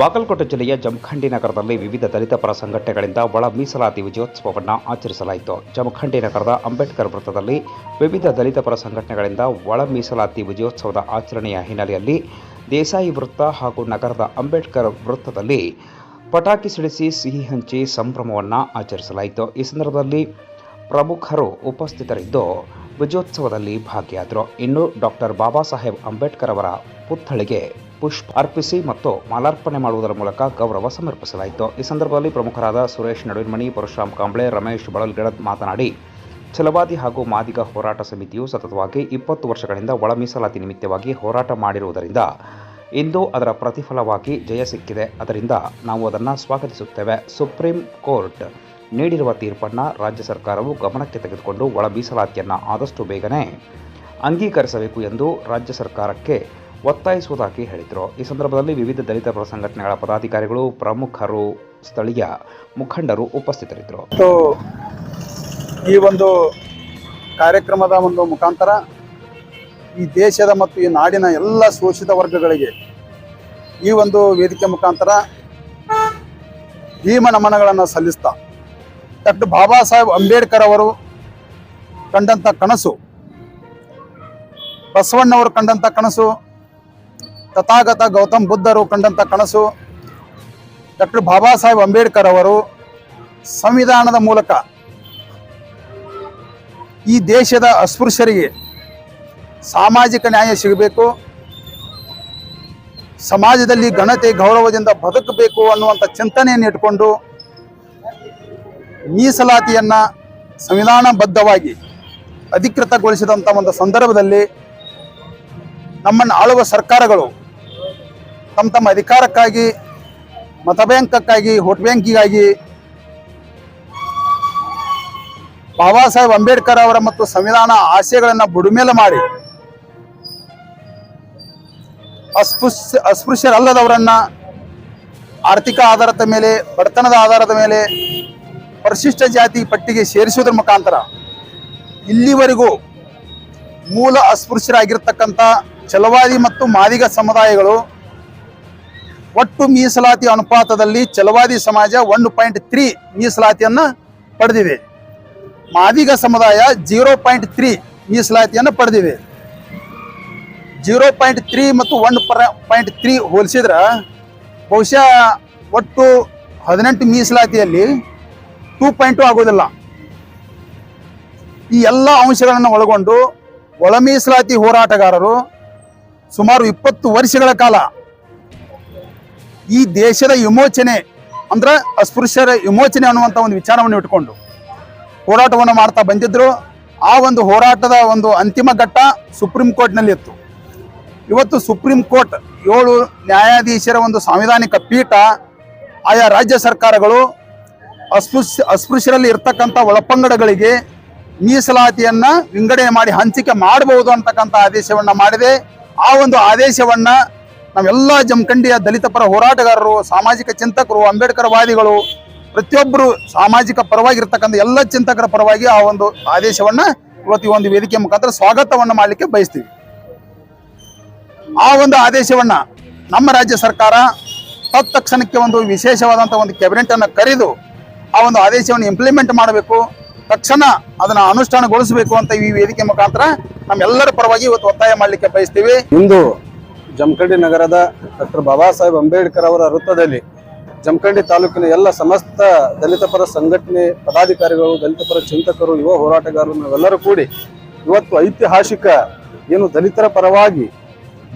ಬಾಗಲಕೋಟೆ ಜಿಲ್ಲೆಯ ಜಮಖಂಡಿ ನಗರದಲ್ಲಿ ವಿವಿಧ ದಲಿತ ಪರ ಸಂಘಟನೆಗಳಿಂದ ಒಳ ಮೀಸಲಾತಿ ವಿಜಯೋತ್ಸವವನ್ನು ಆಚರಿಸಲಾಯಿತು. ಜಮಖಂಡಿ ನಗರದ ಅಂಬೇಡ್ಕರ್ ವೃತ್ತದಲ್ಲಿ ವಿವಿಧ ದಲಿತ ಪರ ಸಂಘಟನೆಗಳಿಂದ ಒಳ ಮೀಸಲಾತಿ ವಿಜಯೋತ್ಸವದ ಆಚರಣೆಯ ಹಿನ್ನೆಲೆಯಲ್ಲಿ ದೇಸಾಯಿ ವೃತ್ತ ಹಾಗೂ ನಗರದ ಅಂಬೇಡ್ಕರ್ ವೃತ್ತದಲ್ಲಿ ಪಟಾಕಿ ಸಿಡಿಸಿ ಸಿಹಿ ಹಂಚಿ ಸಂಭ್ರಮವನ್ನು ಆಚರಿಸಲಾಯಿತು. ಈ ಸಂದರ್ಭದಲ್ಲಿ ಪ್ರಮುಖರು ಉಪಸ್ಥಿತರಿದ್ದು ವಿಜಯೋತ್ಸವದಲ್ಲಿ ಭಾಗಿಯಾದರು. ಇನ್ನು ಡಾಕ್ಟರ್ ಬಾಬಾ ಸಾಹೇಬ್ ಅಂಬೇಡ್ಕರ್ ಅವರ ಪುತ್ಥಳಿಗೆ ಪುಷ್ಪ ಅರ್ಪಿಸಿ ಮತ್ತು ಮಾಲಾರ್ಪಣೆ ಮಾಡುವುದರ ಮೂಲಕ ಗೌರವ ಸಮರ್ಪಿಸಲಾಯಿತು. ಈ ಸಂದರ್ಭದಲ್ಲಿ ಪ್ರಮುಖರಾದ ಸುರೇಶ್ ನಡುವಿನ್ಮಣಿ, ಪರಶುರಾಮ್ ಕಾಂಬ್ಳೆ, ರಮೇಶ್ ಬಳಲ್ಗಡದ್ ಮಾತನಾಡಿ, ಛಲವಾದಿ ಹಾಗೂ ಮಾದಿಗ ಹೋರಾಟ ಸಮಿತಿಯು ಸತತವಾಗಿ ಇಪ್ಪತ್ತು ವರ್ಷಗಳಿಂದ ಒಳ ಮೀಸಲಾತಿ ನಿಮಿತ್ತವಾಗಿ ಹೋರಾಟ ಮಾಡಿರುವುದರಿಂದ ಇಂದು ಅದರ ಪ್ರತಿಫಲವಾಗಿ ಜಯ ಸಿಕ್ಕಿದೆ. ಅದರಿಂದ ನಾವು ಅದನ್ನು ಸ್ವಾಗತಿಸುತ್ತೇವೆ. ಸುಪ್ರೀಂ ಕೋರ್ಟ್ ನೀಡಿರುವ ತೀರ್ಪನ್ನು ರಾಜ್ಯ ಸರ್ಕಾರವು ಗಮನಕ್ಕೆ ತೆಗೆದುಕೊಂಡು ಒಳ ಮೀಸಲಾತಿಯನ್ನು ಆದಷ್ಟು ಬೇಗನೆ ಅಂಗೀಕರಿಸಬೇಕು ಎಂದು ರಾಜ್ಯ ಸರ್ಕಾರಕ್ಕೆ ಒತ್ತಾಯಿಸುವುದಾಗಿ ಹೇಳಿದರು. ಈ ಸಂದರ್ಭದಲ್ಲಿ ವಿವಿಧ ದಲಿತ ಸಂಘಟನೆಗಳ ಪದಾಧಿಕಾರಿಗಳು, ಪ್ರಮುಖರು, ಸ್ಥಳೀಯ ಮುಖಂಡರು ಉಪಸ್ಥಿತರಿದ್ದರು. ಈ ಒಂದು ಕಾರ್ಯಕ್ರಮದ ಒಂದು ಮುಖಾಂತರ ಈ ದೇಶದ ಮತ್ತು ಈ ನಾಡಿನ ಎಲ್ಲ ಶೋಷಿತ ವರ್ಗಗಳಿಗೆ ಈ ಒಂದು ವೇದಿಕೆ ಮುಖಾಂತರ ಭೀಮ ನಮನಗಳನ್ನು ಸಲ್ಲಿಸ್ತಾ, ಡಾಕ್ಟರ್ ಬಾಬಾ ಸಾಹೇಬ್ ಅಂಬೇಡ್ಕರ್ ಅವರು ಕಂಡಂಥ ಕನಸು, ಬಸವಣ್ಣವರು ಕಂಡಂಥ ಕನಸು ತಥಾಗತ ಗೌತಮ್ ಬುದ್ಧರು ಕಂಡಂಥ ಕನಸು. ಡಾಕ್ಟರ್ ಬಾಬಾ ಸಾಹೇಬ್ ಅಂಬೇಡ್ಕರ್ ಅವರು ಸಂವಿಧಾನದ ಮೂಲಕ ಈ ದೇಶದ ಅಸ್ಪೃಶ್ಯರಿಗೆ ಸಾಮಾಜಿಕ ನ್ಯಾಯ ಸಿಗಬೇಕು. ಸಮಾಜದಲ್ಲಿ ಘನತೆ, ಗೌರವದಿಂದ ಬದುಕಬೇಕು ಅನ್ನುವಂಥ ಚಿಂತನೆಯನ್ನು ಇಟ್ಕೊಂಡು ಮೀಸಲಾತಿಯನ್ನು ಸಂವಿಧಾನಬದ್ಧವಾಗಿ ಅಧಿಕೃತಗೊಳಿಸಿದಂಥ ಒಂದು ಸಂದರ್ಭದಲ್ಲಿ ನಮ್ಮನ್ನು ಆಳುವ ಸರ್ಕಾರಗಳು ತಮ್ಮ ತಮ್ಮ ಅಧಿಕಾರಕ್ಕಾಗಿ ಮತಬ್ಯಾಂಕಕ್ಕಾಗಿ ಹೋಟ್ ಬ್ಯಾಂಕಿಗಾಗಿ ಬಾಬಾ ಸಾಹೇಬ್ ಅಂಬೇಡ್ಕರ್ ಅವರ ಮತ್ತು ಸಂವಿಧಾನ ಆಶಯಗಳನ್ನು ಬುಡುಮೇಲೆ ಮಾಡಿ ಅಸ್ಪೃಶ್ಯ, ಅಸ್ಪೃಶ್ಯರಲ್ಲದವರನ್ನ ಆರ್ಥಿಕ ಆಧಾರದ ಮೇಲೆ, ಬಡತನದ ಆಧಾರದ ಮೇಲೆ, ಪರಿಶಿಷ್ಟ ಜಾತಿ ಪಟ್ಟಿಗೆ ಸೇರಿಸುವುದರ ಮುಖಾಂತರ ಇಲ್ಲಿವರೆಗೂ ಮೂಲ ಅಸ್ಪೃಶ್ಯರಾಗಿರ್ತಕ್ಕಂಥ ಚಲವಾದಿ ಮತ್ತು ಮಾದಿಗ ಸಮುದಾಯಗಳು ಒಟ್ಟು ಮೀಸಲಾತಿ ಅನುಪಾತದಲ್ಲಿ ಚಲವಾದಿ ಸಮಾಜ ಒನ್ ಪಾಯಿಂಟ್ ತ್ರೀ ಮೀಸಲಾತಿಯನ್ನು ಪಡೆದಿವೆ. ಮಾದಿಗ ಸಮುದಾಯ ಜೀರೋ ಪಾಯಿಂಟ್ ತ್ರೀ ಮೀಸಲಾತಿಯನ್ನು ಪಡೆದಿವೆ. ಜೀರೋ ಪಾಯಿಂಟ್ ತ್ರೀ ಮತ್ತು ಒನ್ ಪಾಯಿಂಟ್ ತ್ರೀ ಹೋಲಿಸಿದ್ರೆ ಬಹುಶಃ ಒಟ್ಟು ಹದಿನೆಂಟು ಮೀಸಲಾತಿಯಲ್ಲಿ ಟೂ ಪಾಯಿಂಟು ಆಗೋದಿಲ್ಲ ಈ ಎಲ್ಲ ಅಂಶಗಳನ್ನು ಒಳಗೊಂಡು ಒಳ ಮೀಸಲಾತಿ ಹೋರಾಟಗಾರರು ಸುಮಾರು ಇಪ್ಪತ್ತು ವರ್ಷಗಳ ಕಾಲ ಈ ದೇಶದ ವಿಮೋಚನೆ ಅಂದ್ರೆ ಅಸ್ಪೃಶ್ಯರ ವಿಮೋಚನೆ ಅನ್ನುವಂಥ ಒಂದು ವಿಚಾರವನ್ನು ಇಟ್ಕೊಂಡು ಹೋರಾಟವನ್ನು ಮಾಡ್ತಾ ಬಂದಿದ್ರು. ಆ ಒಂದು ಹೋರಾಟದ ಒಂದು ಅಂತಿಮ ಘಟ್ಟ ಸುಪ್ರೀಂ ಕೋರ್ಟ್ನಲ್ಲಿ ಇತ್ತು. ಇವತ್ತು ಸುಪ್ರೀಂ ಕೋರ್ಟ್ ಏಳು ನ್ಯಾಯಾಧೀಶರ ಒಂದು ಸಾಂವಿಧಾನಿಕ ಪೀಠ, ಆಯಾ ರಾಜ್ಯ ಸರ್ಕಾರಗಳು ಅಸ್ಪೃಶ್ಯ, ಅಸ್ಪೃಶ್ಯರಲ್ಲಿ ಇರ್ತಕ್ಕಂಥ ಒಳಪಂಗಡಗಳಿಗೆ ಮೀಸಲಾತಿಯನ್ನ ವಿಂಗಡಣೆ ಮಾಡಿ ಹಂಚಿಕೆ ಮಾಡಬಹುದು ಅಂತಕ್ಕಂಥ ಆದೇಶವನ್ನ ಮಾಡಿದೆ. ಆ ಒಂದು ಆದೇಶವನ್ನ ನಾವೆಲ್ಲ ಜಮಖಂಡಿಯ ದಲಿತ ಪರ ಹೋರಾಟಗಾರರು, ಸಾಮಾಜಿಕ ಚಿಂತಕರು, ಅಂಬೇಡ್ಕರ್ ವಾದಿಗಳು, ಪ್ರತಿಯೊಬ್ಬರು ಸಾಮಾಜಿಕ ಪರವಾಗಿರ್ತಕ್ಕಂಥ ಎಲ್ಲ ಚಿಂತಕರ ಪರವಾಗಿ ಆ ಒಂದು ಆದೇಶವನ್ನ ಇವತ್ತು ಒಂದು ವೇದಿಕೆ ಮುಖಾಂತರ ಸ್ವಾಗತವನ್ನ ಮಾಡಲಿಕ್ಕೆ ಬಯಸ್ತೀವಿ. ಆ ಒಂದು ಆದೇಶವನ್ನ ನಮ್ಮ ರಾಜ್ಯ ಸರ್ಕಾರ ತತ್ಕ್ಷಣಕ್ಕೆ ಒಂದು ವಿಶೇಷವಾದಂಥ ಒಂದು ಕ್ಯಾಬಿನೆಟ್ ಅನ್ನು ಕರೆದು ಆ ಒಂದು ಆದೇಶವನ್ನು ಇಂಪ್ಲಿಮೆಂಟ್ ಮಾಡಬೇಕು. ತಕ್ಷಣ ಅದನ್ನ ಅನುಷ್ಠಾನಗೊಳಿಸಬೇಕು ಅಂತ ಈ ವೇದಿಕೆ ಮುಖಾಂತರ ನಮ್ಮೆಲ್ಲರ ಪರವಾಗಿ ಇವತ್ತು ಒತ್ತಾಯ ಮಾಡಲಿಕ್ಕೆ ಬಯಸ್ತೀವಿ. ಇಂದು ಜಮಖಂಡಿ ನಗರದ ಡಾಕ್ಟರ್ ಬಾಬಾ ಸಾಹೇಬ್ ಅಂಬೇಡ್ಕರ್ ಅವರ ವೃತ್ತದಲ್ಲಿ ಜಮಖಂಡಿ ತಾಲೂಕಿನ ಎಲ್ಲ ಸಮಸ್ತ ದಲಿತ ಪರ ಸಂಘಟನೆ ಪದಾಧಿಕಾರಿಗಳು, ದಲಿತ ಪರ ಚಿಂತಕರು, ಯುವ ಹೋರಾಟಗಾರರು ನಾವೆಲ್ಲರೂ ಕೂಡಿ ಇವತ್ತು ಐತಿಹಾಸಿಕ ಏನು ದಲಿತರ ಪರವಾಗಿ,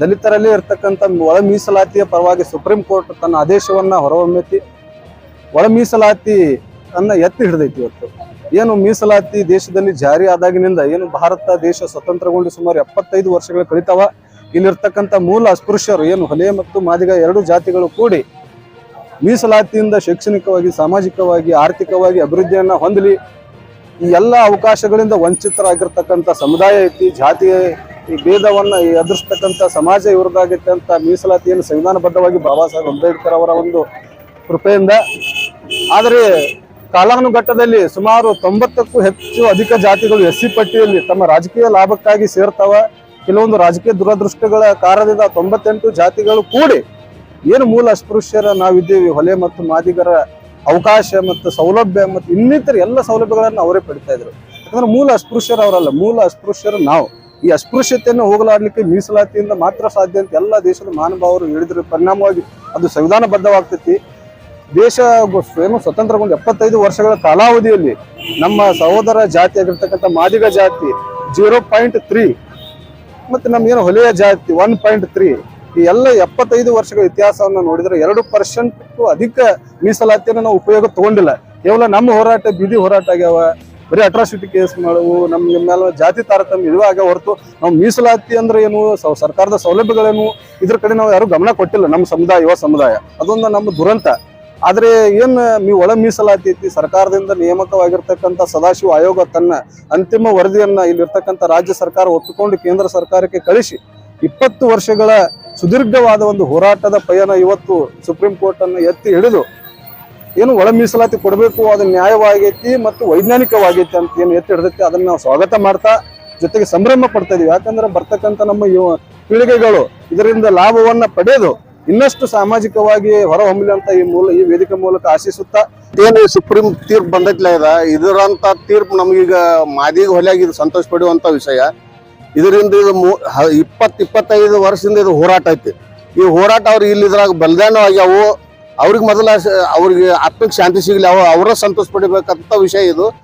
ದಲಿತರಲ್ಲಿ ಇರ್ತಕ್ಕಂಥ ಒಳ ಮೀಸಲಾತಿಯ ಪರವಾಗಿ ಸುಪ್ರೀಂ ಕೋರ್ಟ್ ತನ್ನ ಆದೇಶವನ್ನು ಹೊರಹೊಮ್ಮೆತ್ತಿ ಒಳ ಮೀಸಲಾತಿ ತನ್ನ ಎತ್ತಿ ಹಿಡಿದೈತಿ ಇವತ್ತು. ಏನು ಮೀಸಲಾತಿ ದೇಶದಲ್ಲಿ ಜಾರಿ ಆದಾಗಿನಿಂದ ಏನು ಭಾರತ ದೇಶ ಸ್ವತಂತ್ರಗೊಂಡು ಸುಮಾರು ಎಪ್ಪತ್ತೈದು ವರ್ಷಗಳು ಕಳಿತಾವ. ಇಲ್ಲಿರ್ತಕ್ಕಂಥ ಮೂಲ ಅಸ್ಪೃಶ್ಯರು ಏನು ಹೊಲೆ ಮತ್ತು ಮಾದಿಗ ಎರಡು ಜಾತಿಗಳು ಕೂಡಿ ಮೀಸಲಾತಿಯಿಂದ ಶೈಕ್ಷಣಿಕವಾಗಿ, ಸಾಮಾಜಿಕವಾಗಿ, ಆರ್ಥಿಕವಾಗಿ ಅಭಿವೃದ್ಧಿಯನ್ನು ಹೊಂದಲಿ, ಈ ಎಲ್ಲ ಅವಕಾಶಗಳಿಂದ ವಂಚಿತರಾಗಿರ್ತಕ್ಕಂಥ ಸಮುದಾಯ ಐತಿ, ಜಾತಿ ಈ ಭೇದವನ್ನು ಎದುರಿಸ್ತಕ್ಕಂಥ ಸಮಾಜ ಇವ್ರದಾಗೈತೆ ಅಂತ ಮೀಸಲಾತಿಯನ್ನು ಸಂವಿಧಾನಬದ್ಧವಾಗಿ ಬಾಬಾ ಸಾಹೇಬ್ ಅಂಬೇಡ್ಕರ್ ಅವರ ಒಂದು ಕೃಪೆಯಿಂದ. ಆದರೆ ಕಾಲಾನುಘಟ್ಟದಲ್ಲಿ ಸುಮಾರು ತೊಂಬತ್ತಕ್ಕೂ ಹೆಚ್ಚು ಅಧಿಕ ಜಾತಿಗಳು ಎಸ್ ಸಿ ಪಟ್ಟಿಯಲ್ಲಿ ತಮ್ಮ ರಾಜಕೀಯ ಲಾಭಕ್ಕಾಗಿ ಸೇರ್ತಾವ. ಕೆಲವೊಂದು ರಾಜಕೀಯ ದುರದೃಷ್ಟಗಳ ಕಾರಣದಿಂದ ತೊಂಬತ್ತೆಂಟು ಜಾತಿಗಳು ಕೂಡಿ ಏನು ಮೂಲ ಅಸ್ಪೃಶ್ಯರ ನಾವಿದ್ದೀವಿ, ಹೊಲೆ ಮತ್ತು ಮಾದಿಗರ ಅವಕಾಶ ಮತ್ತು ಸೌಲಭ್ಯ ಮತ್ತು ಇನ್ನಿತರ ಎಲ್ಲ ಸೌಲಭ್ಯಗಳನ್ನು ಅವರೇ ಪಡಿತಾ ಇದ್ರು. ಯಾಕಂದ್ರೆ ಮೂಲ ಅಸ್ಪೃಶ್ಯರು ಅವರಲ್ಲ, ಮೂಲ ಅಸ್ಪೃಶ್ಯರು ನಾವು. ಈ ಅಸ್ಪೃಶ್ಯತೆಯನ್ನು ಹೋಗಲಾಡ್ಲಿಕ್ಕೆ ಮೀಸಲಾತಿಯಿಂದ ಮಾತ್ರ ಸಾಧ್ಯ ಅಂತ ಎಲ್ಲ ದೇಶದ ಮಹಾನುಭಾವರು ಹೇಳಿದ್ರು. ಪರಿಣಾಮವಾಗಿ ಅದು ಸಂವಿಧಾನಬದ್ಧವಾಗ್ತೈತಿ. ದೇಶ ಏನು ಸ್ವತಂತ್ರಗೊಂಡು ಎಪ್ಪತ್ತೈದು ವರ್ಷಗಳ ಕಾಲಾವಧಿಯಲ್ಲಿ ನಮ್ಮ ಸಹೋದರ ಜಾತಿ ಆಗಿರ್ತಕ್ಕಂಥ ಮಾದಿಗ ಜಾತಿ, ಜೀರೋ ಪಾಯಿಂಟ್ ತ್ರೀ ಮತ್ತೆ ನಮ್ಗೇನು ಹೊಲೆಯ ಜಾತಿ ಒನ್ ಪಾಯಿಂಟ್ ತ್ರೀ ಈ ಎಲ್ಲ ಎಪ್ಪತ್ತೈದು ವರ್ಷಗಳ ಇತಿಹಾಸವನ್ನು ನೋಡಿದ್ರೆ ಎರಡು ಪರ್ಸೆಂಟ್ ಅಧಿಕ ಮೀಸಲಾತಿಯನ್ನು ನಾವು ಉಪಯೋಗ ತಗೊಂಡಿಲ್ಲ. ಕೇವಲ ನಮ್ಮ ಹೋರಾಟ ಬೀದಿ ಹೋರಾಟ ಆಗ್ಯಾವ. ಬರೀ ಅಟ್ರಾಸಿಟಿ ಕೇಸ್ ಮಾಡುವು ನಮ್ಮ ಮೇಲೆ ಜಾತಿ ತಾರತಮ್ಯ ಇದು ಆಗ್ಯಾವ ಹೊರತು ನಾವು ಮೀಸಲಾತಿ ಅಂದ್ರೆ ಏನು ಸರ್ಕಾರದ ಸೌಲಭ್ಯಗಳೇನು, ಇದ್ರ ಕಡೆ ನಾವು ಯಾರು ಗಮನ ಕೊಟ್ಟಿಲ್ಲ ನಮ್ಮ ಸಮುದಾಯ, ಯುವ ಸಮುದಾಯ. ಅದೊಂದು ನಮ್ಮ ದುರಂತ. ಆದ್ರೆ ಏನು ನೀವು ಒಳ ಮೀಸಲಾತಿ ಸರ್ಕಾರದಿಂದ ನೇಮಕವಾಗಿರ್ತಕ್ಕಂಥ ಸದಾಶಿವ ಆಯೋಗ ತನ್ನ ಅಂತಿಮ ವರದಿಯನ್ನ ಇಲ್ಲಿರ್ತಕ್ಕಂಥ ರಾಜ್ಯ ಸರ್ಕಾರ ಒಪ್ಪಿಕೊಂಡು ಕೇಂದ್ರ ಸರ್ಕಾರಕ್ಕೆ ಕಳಿಸಿ, ಇಪ್ಪತ್ತು ವರ್ಷಗಳ ಸುದೀರ್ಘವಾದ ಒಂದು ಹೋರಾಟದ ಪಯಣ ಇವತ್ತು ಸುಪ್ರೀಂ ಕೋರ್ಟ್ ಅನ್ನು ಎತ್ತಿ ಹಿಡಿದು, ಏನು ಒಳ ಮೀಸಲಾತಿ ಕೊಡಬೇಕು, ಅದು ನ್ಯಾಯವಾಗೈತಿ ಮತ್ತು ವೈಜ್ಞಾನಿಕವಾಗೈತಿ ಅಂತ ಏನು ಎತ್ತಿ ಹಿಡಿದೈತಿ, ಅದನ್ನ ನಾವು ಸ್ವಾಗತ ಮಾಡ್ತಾ ಜೊತೆಗೆ ಸಂಭ್ರಮ ಪಡ್ತಾ ಇದೀವಿ. ಯಾಕಂದ್ರೆ ಬರ್ತಕ್ಕಂಥ ನಮ್ಮ ಯುವ ಪೀಳಿಗೆಗಳು ಇದರಿಂದ ಲಾಭವನ್ನ ಪಡೆದು ಇನ್ನಷ್ಟು ಸಾಮಾಜಿಕವಾಗಿ ಹೊರಹೊಮ್ಮಲಿ ಅಂತ ಈ ಮೂಲ ಈ ವೇದಿಕೆ ಮೂಲಕ ಆಶಿಸುತ್ತಾ ಏನು ಸುಪ್ರೀಂ ತೀರ್ಪು ಬಂದೈತ್ಲ ಇದ ಇದರಂತ ತೀರ್ಪು ನಮಗೀಗ ಮಾದಿಗೆ ಹೊಲಿಯಾಗಿ ಸಂತೋಷ ಪಡುವಂತ ವಿಷಯ. ಇದರಿಂದ ಇದು ಮೂ- ಹ- ಇಪ್ಪತ್ ಇಪ್ಪತ್ತೈದು ವರ್ಷದಿಂದ ಇದು ಹೋರಾಟ ಐತಿ. ಈ ಹೋರಾಟ ಅವ್ರು ಇಲ್ಲಿ ಇದ್ರಾಗ ಬಲಿದಾನ ಆಗ್ಯಾವು. ಅವ್ರಿಗೆ ಮೊದಲ ಅವ್ರಿಗೆ ಆತ್ಮಕ್ಕೆ ಶಾಂತಿ ಸಿಗ್ಲಿ, ಅವ ಅವರ ಸಂತೋಷ ಪಡಿಬೇಕಂತ ವಿಷಯ ಇದು.